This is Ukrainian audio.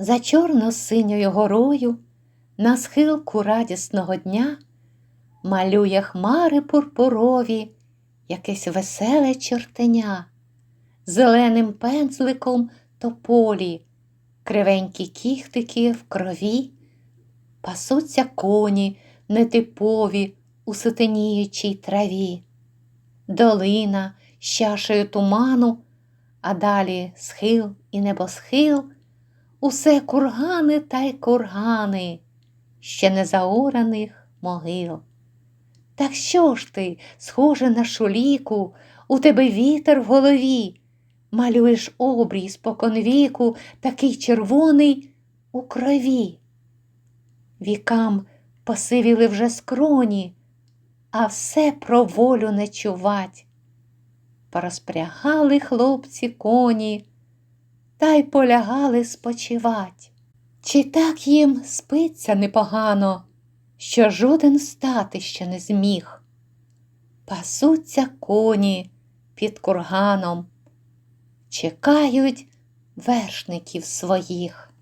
За чорно-синьою горою, на схилку радісного дня, малює хмари пурпурові, якесь веселе чортеня, зеленим пензликом тополі, кривенькі кіхтики в крові, пасуться коні нетипові у сутеніючій траві, долина з чашею туману, а далі схил і небосхил, усе кургани та й кургани, ще не заораних могил. Так що ж ти, схоже на шуліку, у тебе вітер в голові, малюєш обрій споконвіку, такий червоний у крові. Вікам посивіли вже скроні, а все про волю не чувать. Порозпрягали хлопці коні та й полягали спочивать. Чи так їм спиться непогано, що жоден стати ще не зміг? Пасуться коні під курганом, чекають вершників своїх.